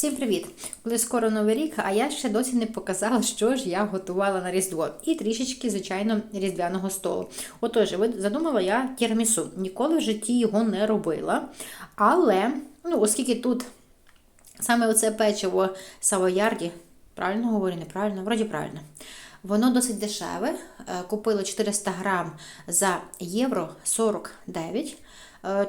Всім привіт! Коли скоро новий рік, а я ще досі не показала, що ж я готувала на Різдво. І трішечки, звичайно, різдвяного столу. Отож, задумала я тірамісу. Ніколи в житті його не робила. Але, ну, оскільки тут саме оце печиво Савоярді, правильно говорю, неправильно, вроді правильно. Воно досить дешеве. Е, Купила 400 грам за євро 49 е,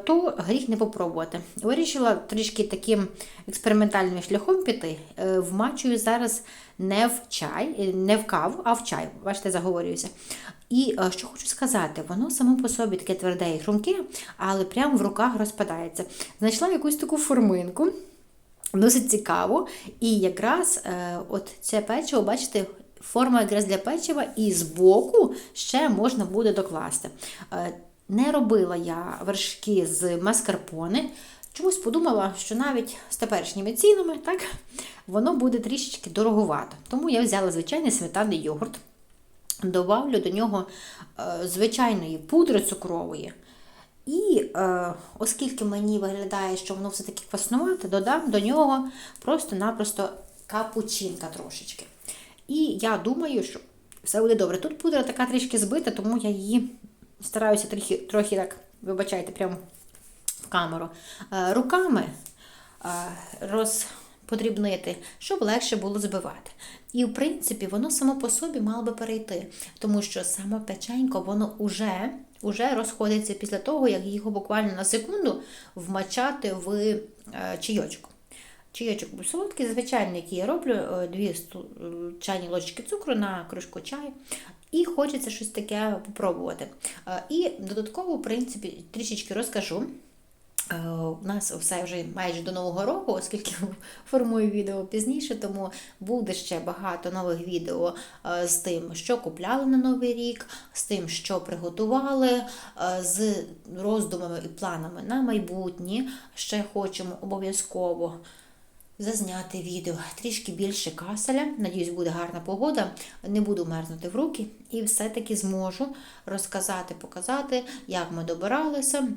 то гріх не попробувати. Вирішила трішки таким експериментальним шляхом піти. Е, Вмачую зараз не в чай, е, не в каву, а в чай. Бачите, заговорююся. І е, що хочу сказати, воно само по собі таке тверде і хрумке, але прямо в руках розпадається. Знайшла якусь таку форминку. Досить цікаво. І якраз е, от це печиво, бачите, форма якраз для печива, і збоку ще можна буде докласти. Е, не робила я вершки з маскарпоне. Чомусь подумала, що навіть з теперішніми цінами так, воно буде трішечки дороговато. Тому я взяла звичайний сметанний йогурт, добавлю до нього е, звичайної пудри цукрової. І е, оскільки мені виглядає, що воно все-таки кваснувате, додам до нього просто-напросто капучинка трошечки. І я думаю, що все буде добре. Тут пудра така трішки збита, тому я її стараюся трохи, трохи так, вибачайте, прямо в камеру, е, руками е, розподрібнити, щоб легше було збивати. І, в принципі, воно само по собі мало би перейти, тому що саме печенько, воно уже, уже розходиться після того, як його буквально на секунду вмачати в е, чайочку. Чайочок був солодкий, звичайний, який я роблю, е, дві е, чайні ложечки цукру на кружку чаю. І хочеться щось таке попробувати. Е, І додатково, в принципі, трішечки розкажу. У нас все вже майже до Нового року, оскільки формую відео пізніше, тому буде ще багато нових відео з тим, що купляли на Новий рік, з тим, що приготували, з роздумами і планами на майбутнє. Ще хочемо обов'язково зазняти відео трішки більше каселя. Надіюсь, буде гарна погода, не буду мерзнути в руки і все-таки зможу розказати, показати, як ми добиралися.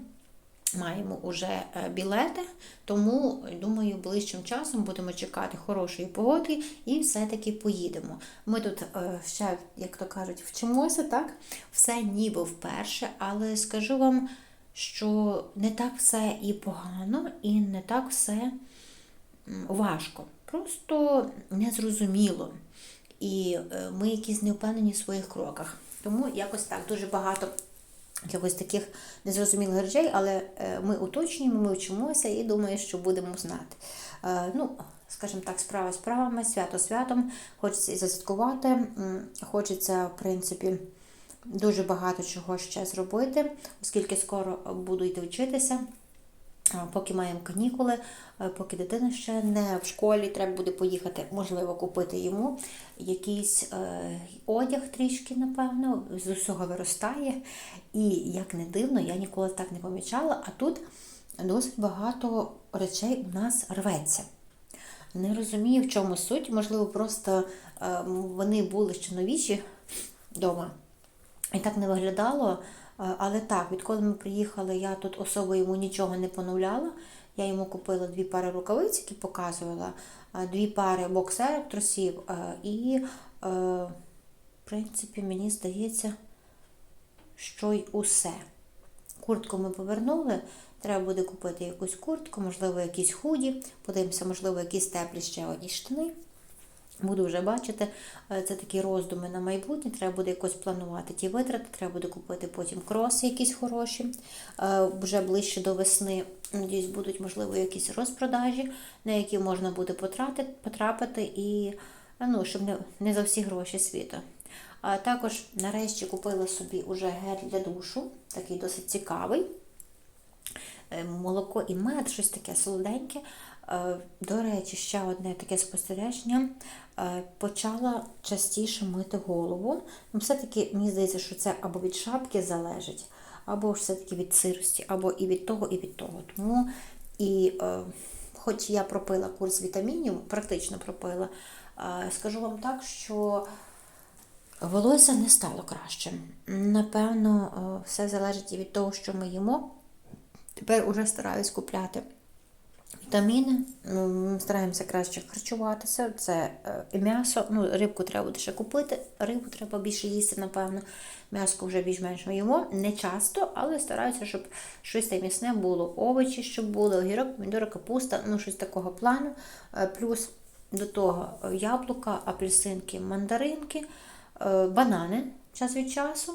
Маємо вже е, білети, тому думаю, ближчим часом будемо чекати хорошої погоди і все-таки поїдемо. Ми тут е, ще, як то кажуть, вчимося, так? Все ніби вперше, але скажу вам, що не так все і погано, і не так все важко. Просто незрозуміло. І е, ми якісь не впевнені в своїх кроках. Тому якось так дуже багато якихось таких незрозумілих речей, але е, ми уточнюємо, ми вчимося і думаю, що будемо знати. Е, Ну, скажімо так, справа справами, свято святом. Хочеться і засвяткувати, хочеться, в принципі, дуже багато чого ще зробити, оскільки скоро буду йти вчитися. А, Поки маємо канікули, е, поки дитина ще не в школі, треба буде поїхати, можливо, купити йому якийсь е, одяг трішки, напевно, з усього виростає. І як не дивно, я ніколи так не помічала, а тут досить багато речей у нас рветься. Не розумію, в чому суть. Можливо, просто е, вони були ще новіші вдома. І так не виглядало. Е, Але так, відколи ми приїхали, я тут особо йому нічого не поновляла. Я йому купила дві пари рукавиць, які показувала, е, дві пари боксерок трусів. е, І, в принципі, мені здається, що й усе. Куртку ми повернули. Треба буде купити якусь куртку, можливо, якісь худі. Подивимося, можливо, якісь теплі ще одні штани. Буду вже бачити, Е, це такі роздуми на майбутнє. Треба буде якось планувати ті витрати, треба буде купити потім кроси якісь хороші. Е, Вже ближче до весни, надіюсь, будуть, можливо, якісь розпродажі, на які можна буде потратити, потрапити, і е, ну, щоб не, не за всі гроші світу. А також нарешті купила собі уже гель для душу, такий досить цікавий. Молоко і мед, щось таке солоденьке. Е, До речі, ще одне таке спостереження. Е, Почала частіше мити голову. Ну, Все-таки мені здається, що це або від шапки залежить, або все-таки від сирості, або і від того, і від того. Тому і е, хоч я пропила курс вітамінів, практично пропила, скажу вам так, що волосся не стало кращим. Напевно, все залежить і від того, що ми їмо. Тепер уже стараюсь купляти Вітаміни, стараємося краще харчуватися. Це е, і м'ясо. Ну, рибку треба буде ще купити. Рибу треба більше їсти, напевно. М'яско вже більш-менш ми їмо. Не часто, але стараюся, щоб щось там м'ясне було. Овочі, щоб були, огірок, помідори, капуста, ну щось такого плану. Е, Плюс до того е, яблука, апельсинки, мандаринки, банани час від часу.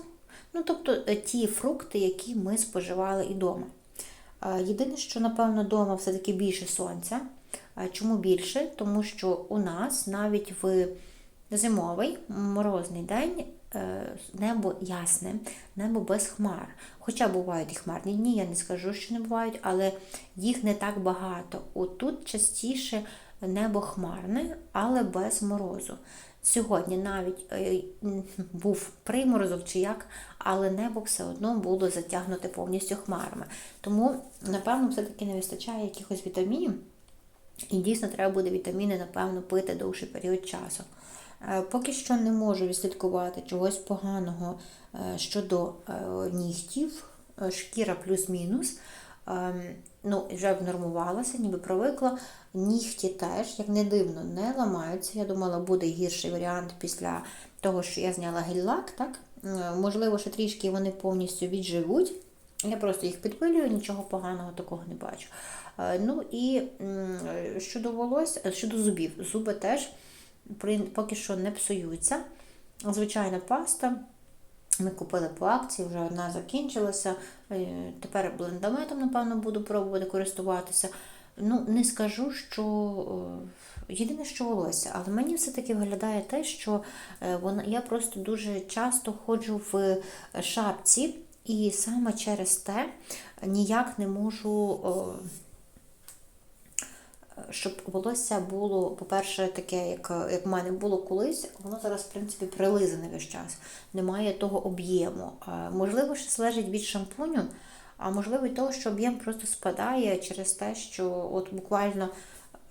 Ну, тобто ті фрукти, які ми споживали і вдома. Єдине, що, напевно, вдома все-таки більше сонця. Чому більше? Тому що у нас навіть в зимовий морозний день е, небо ясне, небо без хмар. Хоча бувають і хмарні дні, я не скажу, що не бувають, але їх не так багато. Отут частіше небо хмарне, але без морозу. Сьогодні навіть е, був приморозок чи як, але небо все одно було затягнуте повністю хмарами. Тому, напевно, все-таки не вистачає якихось вітамінів. І дійсно треба буде вітаміни, напевно, пити довший період часу. Е, Поки що не можу відслідкувати чогось поганого е, щодо е, нігтів, шкіра плюс-мінус. Ем, Ну, вже внормувалася, ніби привикла. Нігті теж, як не дивно, не ламаються. Я думала, буде гірший варіант після того, що я зняла гель-лак, так? Е, Можливо, що трішки вони повністю відживуть. Я просто їх підпилюю, нічого поганого такого не бачу. Е, Ну і щодо волосся, е, щодо зубів, зуби теж поки що не псуються. Звичайна паста. Ми купили по акції, вже одна закінчилася. Е, Тепер блендометом, напевно, буду пробувати користуватися. Ну, не скажу, що е, єдине, що волосся, але мені все-таки виглядає те, що е, вона, я просто дуже часто ходжу в шапці, і саме через те ніяк не можу. щоб волосся було, по-перше, таке, як, як в мене було колись, воно зараз, в принципі, прилизане весь час. Немає того об'єму. Можливо, що залежить від шампуню, а можливо, і того, що об'єм просто спадає через те, що от буквально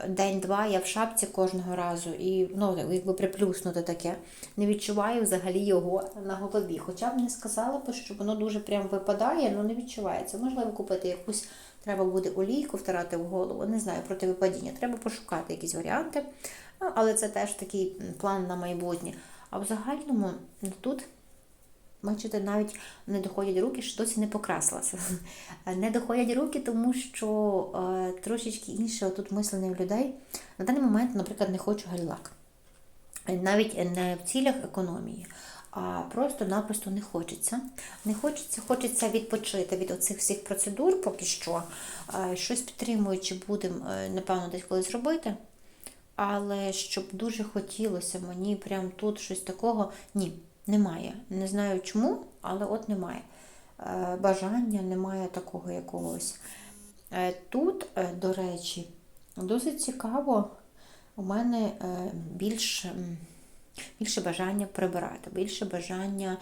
день-два я в шапці кожного разу і ну, якби приплюснуте таке. Не відчуваю взагалі його на голові. Хоча б не сказала б, що воно дуже прям випадає, але не відчувається. Можливо, купити якусь треба буде олійку втирати в голову, не знаю, проти випадіння. Треба пошукати якісь варіанти. Ну, але це теж такий план на майбутнє. А в загальному ну, тут. Бачите, навіть не доходять руки, що досі не покрасилася. Не доходять руки, тому що е, трошечки інше тут мислення в людей. На даний момент, наприклад, не хочу гель-лак. Навіть не в цілях економії, а просто-напросто не хочеться. Не хочеться, хочеться відпочити від оцих всіх процедур поки що. Е, Щось підтримуючи будемо, е, напевно, десь колись робити. Але щоб дуже хотілося мені прям тут щось такого, ні, немає. Не знаю чому, але от немає. Е, Бажання немає такого якогось. Е, Тут, е, до речі, досить цікаво, у мене більш, більше бажання прибирати, більше бажання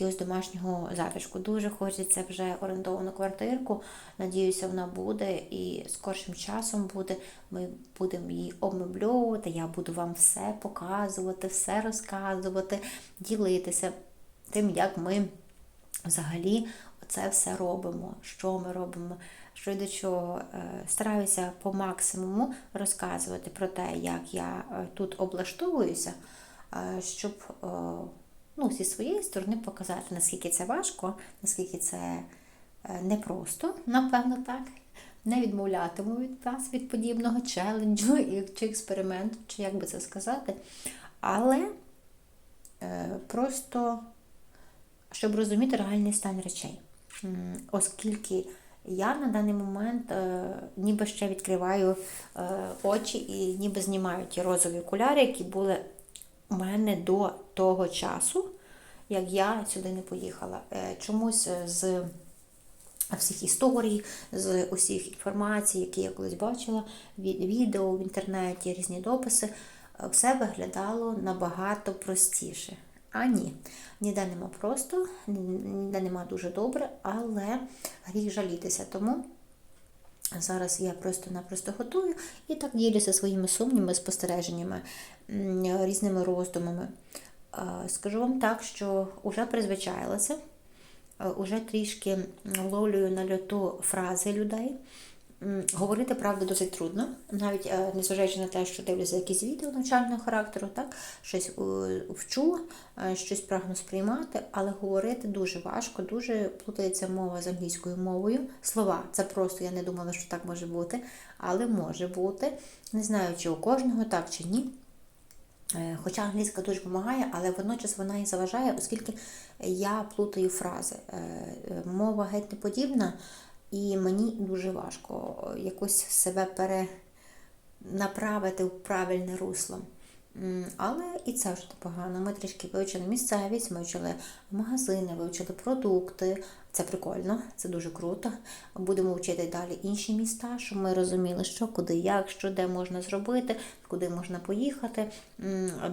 якогось домашнього затишку. Дуже хочеться вже орендовану квартирку. Надіюся, вона буде і скоршим часом буде. Ми будемо її обмебльовувати. Я буду вам все показувати, все розказувати, ділитися тим, як ми взагалі це все робимо, що ми робимо, що до чого. Е, Стараюся по максимуму розказувати про те, як я е, тут облаштовуюся, е, щоб ну, зі своєї сторони показати, наскільки це важко, наскільки це е, непросто, напевно, так. Не відмовлятиму від вас від подібного челенджу чи експерименту, чи як би це сказати. Але е, просто щоб розуміти реальний стан речей. Оскільки я на даний момент е, ніби ще відкриваю е, очі і ніби знімаю ті розові окуляри, які були у мене до того часу, як я сюди не поїхала. Е, чомусь е, з всіх історій, з усіх інформацій, які я колись бачила, ві- відео в інтернеті, різні дописи, е, все виглядало набагато простіше. А ні, ніде нема просто, ніде нема дуже добре, але гріх жалітися. Тому зараз я просто-напросто готую і так ділюся своїми сумніми, спостереженнями, різними роздумами. Скажу вам так, що вже призвичайлася, вже трішки ловлюю на льоту фрази людей. Говорити правду досить трудно, навіть е, незважаючи на те, що дивлюся якісь відео навчального характеру, так щось е, вчу, е, щось прагну сприймати, але говорити дуже важко, дуже плутається мова з англійською мовою. Слова це просто я не думала, що так може бути, але може бути. Не знаю, чи у кожного так чи ні. Хоча англійська дуже допомагає, але водночас вона і заважає, оскільки я плутаю фрази. Мова геть не подібна, і мені дуже важко якось себе перенаправити в правильне русло. Але і це вже погано. Ми трішки вивчили місцевість, ми вивчили магазини, вивчили продукти. Це прикольно, це дуже круто. Будемо вчити далі інші міста, щоб ми розуміли, що куди, як, що де можна зробити, куди можна поїхати,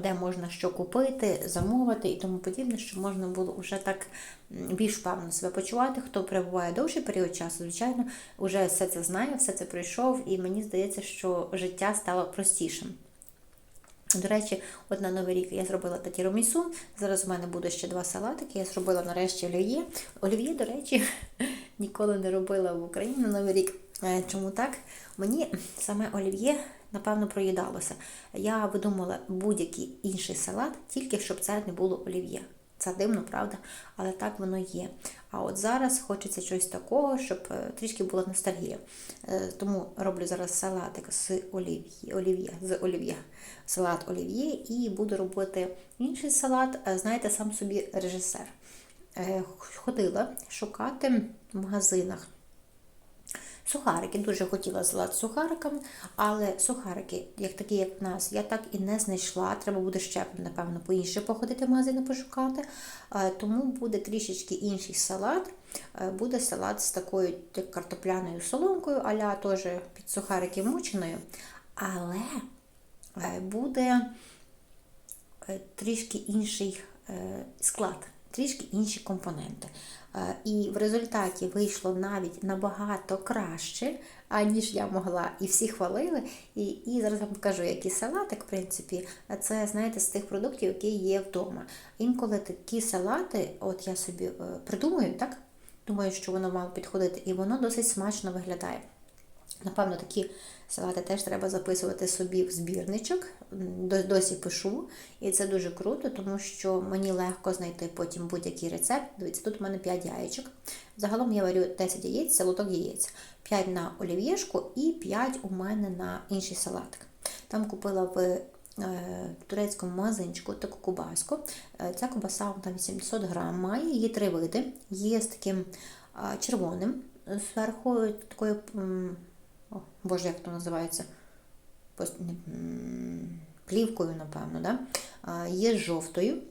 де можна що купити, замовити і тому подібне, щоб можна було вже так більш впевнено себе почувати. Хто перебуває довший період часу, звичайно, вже все це знає, все це пройшов, і мені здається, що життя стало простішим. До речі, от на Новий рік я зробила та тірамісу. Зараз у мене буде ще два салатики. Я зробила нарешті олів'є. Олів'є, до речі, ніколи не робила в Україні на Новий рік. Е, Чому так? Мені саме олів'є, напевно, проїдалося. Я видумала будь-який інший салат, тільки щоб це не було олів'є. Це дивно, правда? Але так воно є. А от зараз хочеться щось такого, щоб е, трішки була ностальгія. Е, Тому роблю зараз салатик з олів'є, олів'є, з олів'є, салат олів'є, і буду робити інший салат, е, знаєте, сам собі режисер. Ходила шукати в магазинах Сухарики дуже хотіла з сухариками, але сухарики, як такі, як в нас, я так і не знайшла. Треба буде ще, напевно, по-інше походити в магазини пошукати. Е, Тому буде трішечки інший салат. Е, Буде салат з такою картопляною соломкою, аля теж під сухарики мученою. Але е, буде трішки інший склад, трішки інші компоненти. Е, І в результаті вийшло навіть набагато краще, аніж я могла. І всі хвалили. І, і зараз вам покажу, який салатик, в принципі, це, знаєте, з тих продуктів, які є вдома. Інколи такі салати, от я собі е, придумаю, так? Думаю, що воно мало підходити, і воно досить смачно виглядає. Напевно, такі салати теж треба записувати собі в збірничок. Досі пишу, і це дуже круто, тому що мені легко знайти потім будь-який рецепт. Дивіться, тут у мене 5 яєчок. Загалом я варю 10 яєць, це лоток яєць. 5 на олів'єшку і 5 у мене на інший салатик. Там купила в е, турецькому магазинчику таку кубаску. Е, Ця кубаса на 800 грам має, її три види. Є з таким червоним е, зверху, такою, о, боже, як то називається? Плівкою, напевно, да? А, є з жовтою,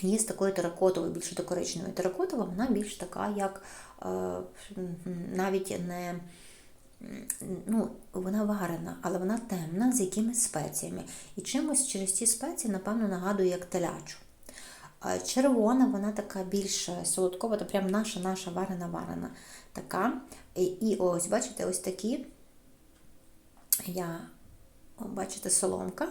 є з такою теракотовою, більше до коричневої. Теракотова, вона більш така, як е, навіть не. Ну, вона варена, але вона темна з якимись спеціями. І чимось через ці спеції, напевно, нагадує як телячу. Червона, вона така більш солодкова, то прям наша наша варена варена така. І, ось, бачите, ось такі я, бачите, соломка.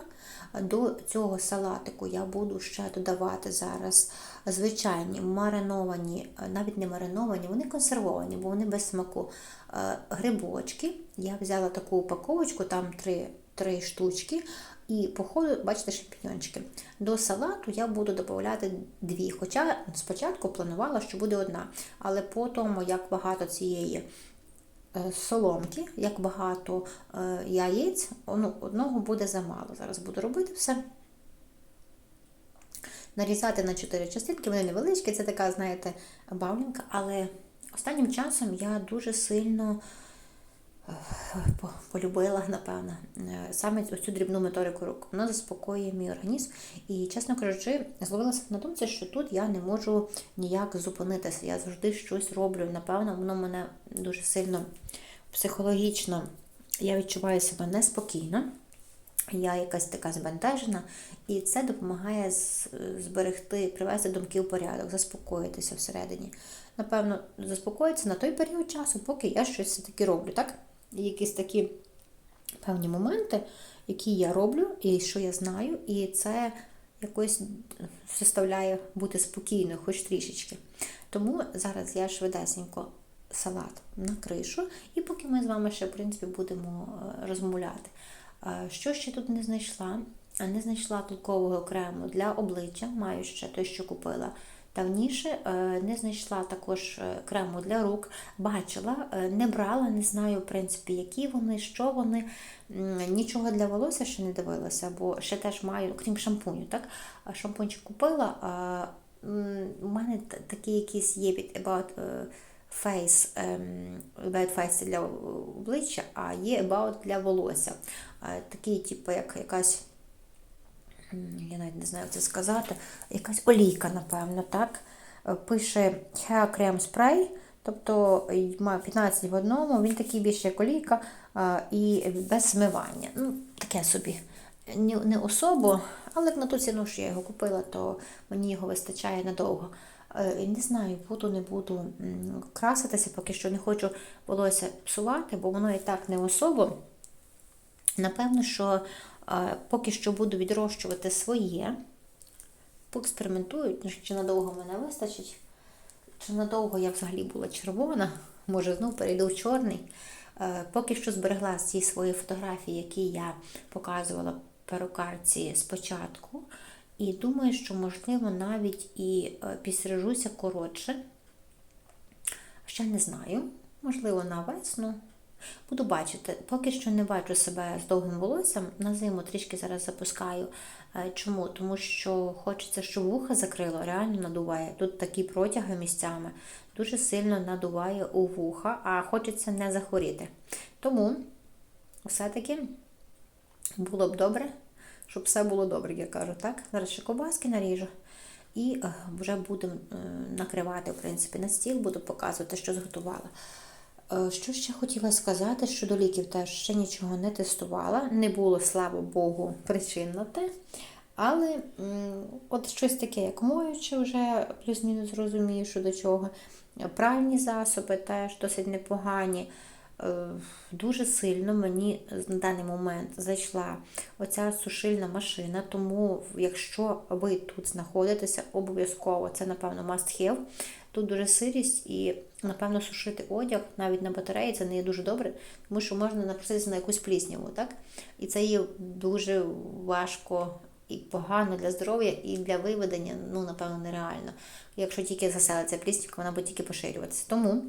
До цього салатику я буду ще додавати зараз звичайні мариновані, навіть не мариновані, вони консервовані, бо вони без смаку. Е, Грибочки. Я взяла таку упаковочку, там три, три штучки. І по ходу, бачите, шампіньончики. До салату я буду додавати дві. Хоча спочатку планувала, що буде одна. Але по тому, як багато цієї е, соломки, як багато е, яєць, ну, одного буде замало. Зараз буду робити все. Нарізати на чотири частинки, вони невеличкі, це така, знаєте, бавленька, але останнім часом я дуже сильно полюбила, напевно, е, саме оцю дрібну моторику рук. Вона заспокоює мій організм. І, чесно кажучи, зловилася на думці, що тут я не можу ніяк зупинитися. Я завжди щось роблю. Напевно, воно мене дуже сильно психологічно я відчуваю себе неспокійно. Я якась така збентежена, і це допомагає зберегти, привести думки в порядок, заспокоїтися всередині. Напевно, заспокоїтися на той період часу, поки я щось все-таки роблю, так? Якісь такі певні моменти, які я роблю, і що я знаю, і це якось заставляє бути спокійною, хоч трішечки. Тому зараз я швидесенько салат на кришу, і поки ми з вами ще, в принципі, будемо е, розмовляти. Е, Що ще тут не знайшла? А Не знайшла толкового крему для обличчя, маю ще той, що купила давніше. Е, Не знайшла також е, крему для рук. Бачила, е, не брала, не знаю, в принципі, які вони, що вони. Нічого для волосся ще не дивилася, бо ще теж маю, крім шампуню, так? Шампунчик купила. У мене такі якісь є від About Face, ем, About Face для обличчя, а є About для волосся. Такий, типу, як якась я навіть не знаю, як це сказати, якась олійка, напевно, так? Е, Пише Hair Cream Spray, тобто має 15 в одному, він такий більше як олійка і без змивання. Ну, таке собі. Не, особо, але на ту ціну, що я його купила, то мені його вистачає надовго. Е, Не знаю, буду, не буду краситися, поки що не хочу волосся псувати, бо воно і так не особо. Напевно, що е, поки що буду відрощувати своє, поекспериментую, чи надовго мене вистачить, чи надовго я взагалі була червона, може знов перейду в чорний. Е, Поки що зберегла ці свої фотографії, які я показувала перукарці спочатку. І думаю, що, можливо, навіть і е, підстрижуся коротше. Ще не знаю. Можливо, на весну. Буду бачити. Поки що не бачу себе з довгим волоссям. На зиму трішки зараз запускаю. Е, Чому? Тому що хочеться, щоб вуха закрило, реально надуває. Тут такі протяги місцями дуже сильно надуває у вуха, а хочеться не захворіти. Тому все-таки було б добре, щоб все було добре, я кажу, так? Зараз ще ковбаски наріжу. І е, вже будемо е, накривати, в принципі, на стіл, буду показувати, що зготувала. Е, Що ще хотіла сказати щодо ліків, теж ще нічого не тестувала. Не було, слава Богу, причин на те. Але от щось таке, як моюче, вже плюс-мінус розумію, що до чого. Пральні засоби теж досить непогані. Е, Дуже сильно мені на даний момент зайшла оця сушильна машина, тому якщо ви тут знаходитеся, обов'язково це, напевно, must have. Тут дуже сирість і, напевно, сушити одяг навіть на батареї це не є дуже добре, тому що можна напроситися на якусь плісняву, так? І це є дуже важко і погано для здоров'я, і для виведення, ну, напевно, нереально. Якщо тільки заселиться пліснівка, вона буде тільки поширюватися. Тому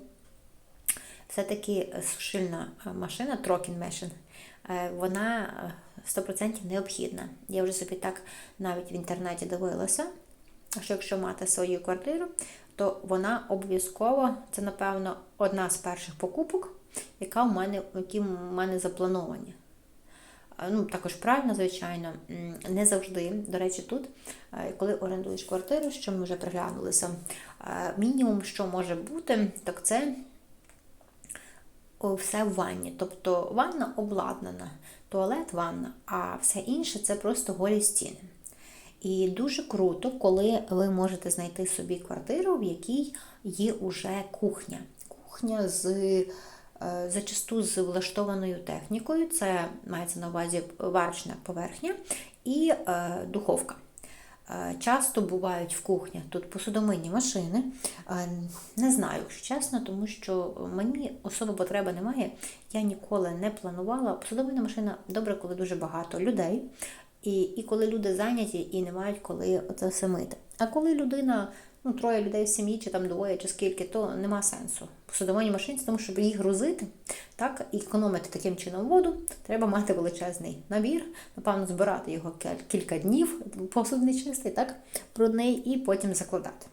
все-таки сушильна е, машина, Трокін е, вона е, 100% необхідна. Я вже собі так навіть в інтернеті дивилася, що якщо мати свою квартиру, то вона обов'язково, це, напевно, одна з перших покупок, яка в мене, які в мене заплановані. Е, Ну, також правильно, звичайно, не завжди. До речі, тут, е, коли орендуєш квартиру, що ми вже приглянулися, е, мінімум, що може бути, так це все в ванні. Тобто ванна обладнана, туалет, ванна, а все інше це просто голі стіни. І дуже круто, коли ви можете знайти собі квартиру, в якій є уже кухня. Кухня з е, зачасту з влаштованою технікою, це мається на увазі варочна поверхня і е, духовка. Е, Часто бувають в кухнях тут посудомийні машини. Не знаю, якщо чесно, тому що мені особо потреби немає. Я ніколи не планувала. Посудомийна машина добре, коли дуже багато людей. І, і коли люди зайняті і не мають коли це все мити. А коли людина, ну, троє людей в сім'ї, чи там двоє, чи скільки, то нема сенсу. Посудомийній машинці, тому щоб їх грузити, так, і економити таким чином воду, треба мати величезний набір, напевно, збирати його кілька днів, посуд не чистий, так, брудний, і потім закладати.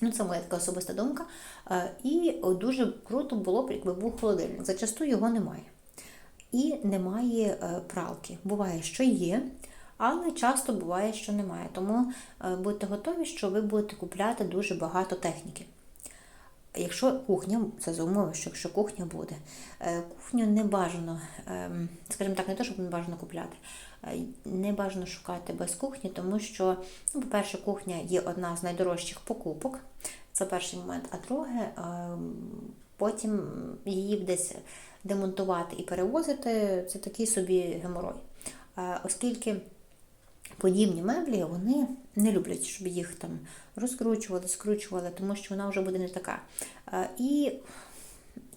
Ну, це моя така особиста думка. Е, І дуже круто було б, якби був холодильник. Зачасту його немає. І немає е, пралки. Буває, що є, але часто буває, що немає. Тому е, будьте готові, що ви будете купляти дуже багато техніки. Якщо кухня, це за умови, що якщо кухня буде, Е, кухню не бажано, ем, скажімо так, не те, щоб не бажано купляти, не бажано шукати без кухні, тому що, ну, по-перше, кухня є одна з найдорожчих покупок. Це перший момент. А друге, ем, потім її десь демонтувати і перевозити це такий собі геморой. Оскільки подібні меблі вони не люблять, щоб їх там розкручували, скручували, тому що вона вже буде не така. І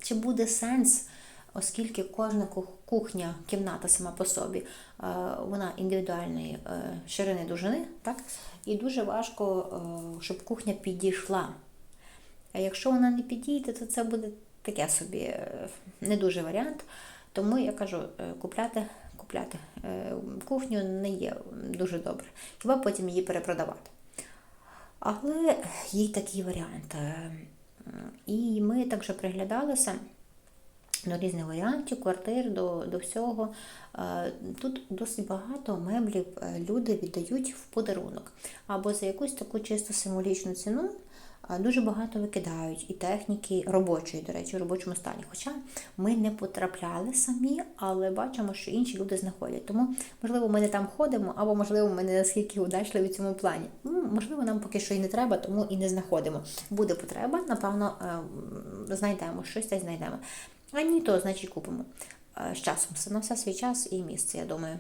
чи буде сенс, оскільки кожна кухня, кімната сама по собі, вона індивідуальної е, ширини довжини, так? І дуже важко, е, щоб кухня підійшла. А якщо вона не підійде, то це буде таке собі е, не дуже варіант. Тому я кажу, е, купляти, купляти е, кухню не є дуже добре. Хіба потім її перепродавати. Але є такий варіант. І ми також приглядалися до різних варіантів, квартир, до, до всього. Тут досить багато меблів люди віддають в подарунок. Або за якусь таку чисто символічну ціну дуже багато викидають і техніки робочої, до речі, в робочому стані. Хоча ми не потрапляли самі, але бачимо, що інші люди знаходять. Тому, можливо, ми не там ходимо, або, можливо, ми не наскільки удачливі в цьому плані. Ну, можливо, нам поки що і не треба, тому і не знаходимо. Буде потреба, напевно, е, знайдемо щось та й знайдемо. А ні, то значить купимо. Е, З часом. Все на все свій час і місце, я думаю.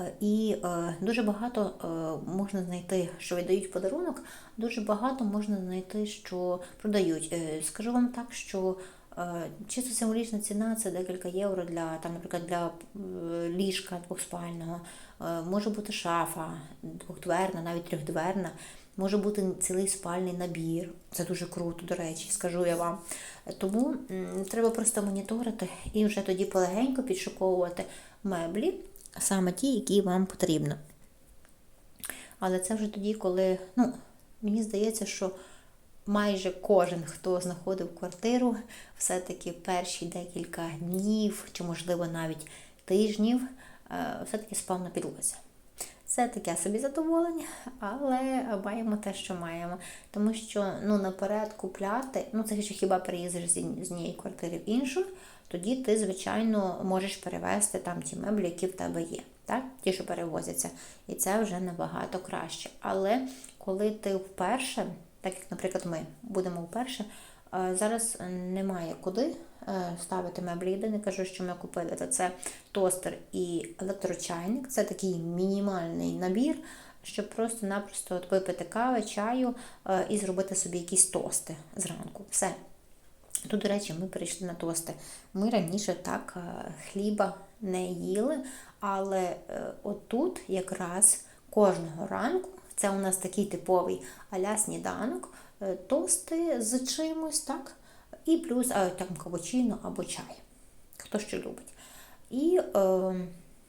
Е, І е, дуже багато е, можна знайти, що віддають подарунок, дуже багато можна знайти, що продають. Скажу вам так, що чисто символічна ціна це декілька євро для, там, наприклад, для ліжка двохспального, може бути шафа двохдверна, навіть трьохдверна. Може бути цілий спальний набір. Це дуже круто, до речі, скажу я вам. Тому треба просто моніторити і вже тоді полегенько підшуковувати меблі, саме ті, які вам потрібно. Але це вже тоді, коли, ну, мені здається, що майже кожен, хто знаходив квартиру, все-таки перші декілька днів, чи, можливо, навіть тижнів, е, все-таки спав на підлозі. Це таке собі задоволення, але маємо те, що маємо. Тому що ну, наперед купляти, ну це ще хіба переїздиш з з однієї квартири в іншу, тоді ти, звичайно, можеш перевезти там ті меблі, які в тебе є, так? ті, що перевозяться. І це вже набагато краще. Але коли ти вперше, так як, наприклад, ми будемо вперше, е, зараз немає куди е, ставити меблі. Єдине кажу, що ми купили, то це тостер і електрочайник. Це такий мінімальний набір, щоб просто-напросто випити кави, чаю е, і зробити собі якісь тости зранку. Все. Тут, до речі, ми перейшли на тости. Ми раніше так е, хліба не їли, але е, отут якраз кожного ранку, це у нас такий типовий аля сніданок, е, тости з чимось, так? І плюс а, там капучино або чай. Хто що любить. І е,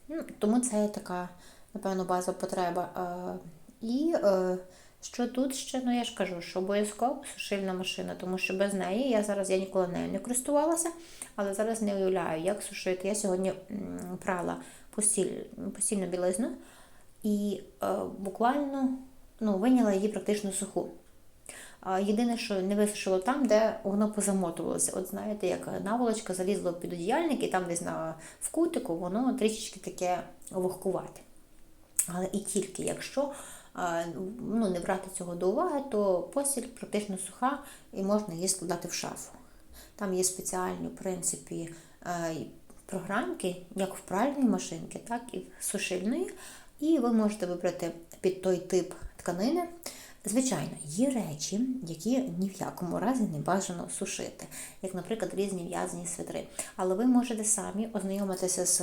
ну, тому це така, напевно, базова потреба. Е, і е, що тут ще, ну я ж кажу, що обов'язково сушильна машина, тому що без неї я зараз я ніколи нею не користувалася, але зараз не уявляю, як сушити. Я сьогодні прала постіль, постільну білизну і е, буквально ну, виняла її практично суху. Єдине, що не висушило там, де воно позамотувалося. От знаєте, як наволочка залізла під одіяльник, і там десь на в кутику воно трішечки таке вогкувате. Але і тільки якщо ну, не брати цього до уваги, то постіль практично суха і можна її складати в шафу. Там є спеціальні, в принципі, е, програмки, як в пральної машинки, так і в сушильної. І ви можете вибрати під той тип тканини. Звичайно, є речі, які ні в якому разі не бажано сушити, як, наприклад, різні в'язані свитри. Але ви можете самі ознайомитися з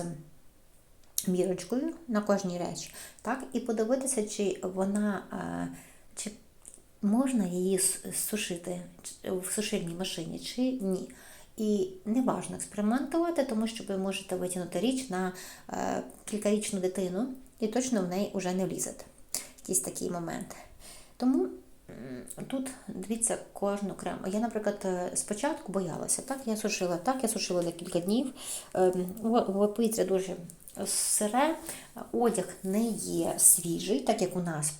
мірочкою на кожній речі, так, і подивитися, чи вона, е, чи можна її сушити в сушильній машині, чи ні. І не важно експериментувати, тому що ви можете витягнути річ на е, кількарічну дитину, і точно в неї вже не влізете. Якісь такі моменти. Тому тут дивіться кожну окремо. Я, наприклад, е, спочатку боялася. Так, я сушила, так, я сушила декілька днів. Ем, во- Повітря дуже сире, одяг не є свіжий, так як у нас.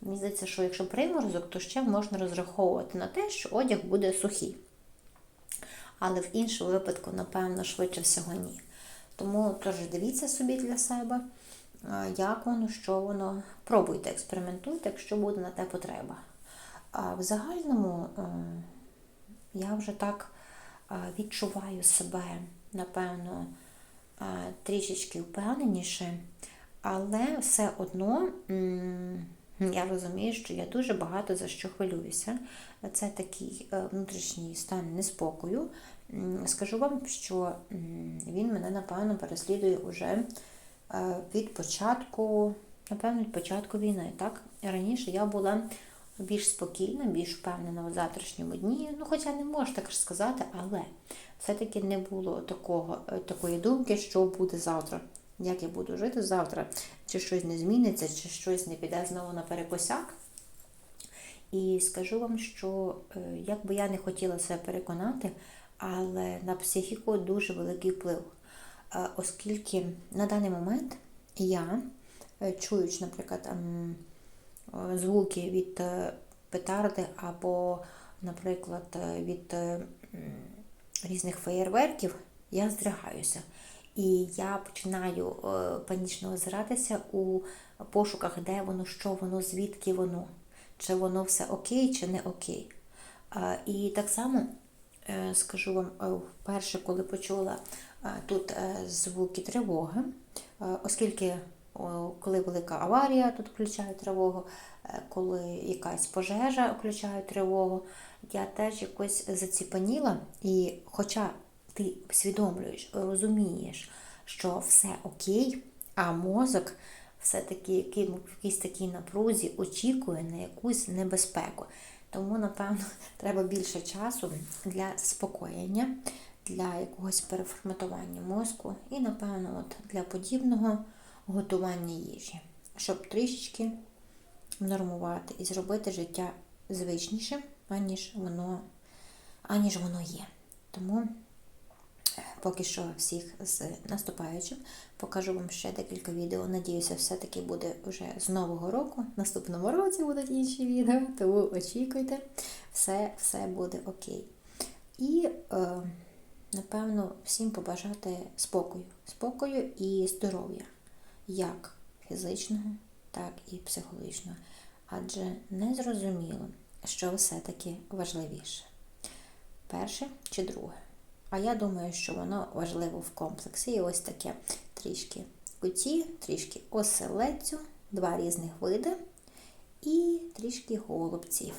Мені здається, що якщо приморозок, то ще можна розраховувати на те, що одяг буде сухий. Але в іншому випадку, напевно, швидше всього ні. Тому теж дивіться собі для себе, як воно, що воно. Пробуйте, експериментуйте, якщо буде на те потреба. А в загальному е, я вже так відчуваю себе, напевно, трішечки впевненіше, але все одно Я розумію, що я дуже багато за що хвилююся. Це такий е, внутрішній стан неспокою. Скажу вам, що він мене, напевно, переслідує уже е, від початку, напевно, від початку війни. Так? Раніше я була більш спокійна, більш впевнена у завтрашньому дні. Ну, хоча не можу так ж сказати, але все-таки не було такого, е, такої думки, що буде завтра. Як я буду жити завтра, чи щось не зміниться, чи щось не піде знову на перекосяк. І скажу вам, що е, як би я не хотіла себе переконати, але на психіку дуже великий вплив. Оскільки на даний момент я, е, чуючи, наприклад, звуки від петарди або, наприклад, від різних феєрверків, я здригаюся. І я починаю е, панічно озиратися у пошуках, де воно, що воно, звідки воно, чи воно все окей, чи не окей. І так само е, скажу вам, е, вперше, коли почула тут звуки тривоги, оскільки коли велика аварія, тут включають тривогу, коли якась пожежа включають тривогу, я теж якось заціпаніла, і хоча ти усвідомлюєш, розумієш, що все окей, а мозок все-таки який- в якійсь такій напрузі очікує на якусь небезпеку. Тому, напевно, треба більше часу для заспокоєння, для якогось переформатування мозку і, напевно, от для подібного готування їжі, щоб трішечки нормувати і зробити життя звичнішим, аніж воно, аніж воно є. Тому Поки що всіх з наступаючим. Покажу вам ще декілька відео. Надіюся, все-таки буде вже з нового року. Наступному році будуть інші відео, тому очікуйте, все, все буде окей. І, е, напевно, всім побажати спокою. Спокою і здоров'я, як фізичного, так і психологічно, Адже не зрозуміло, що все-таки важливіше. Перше чи друге? А я думаю, що воно важливо в комплексі. І ось таке трішки куті, трішки оселецю, два різних види і трішки голубців.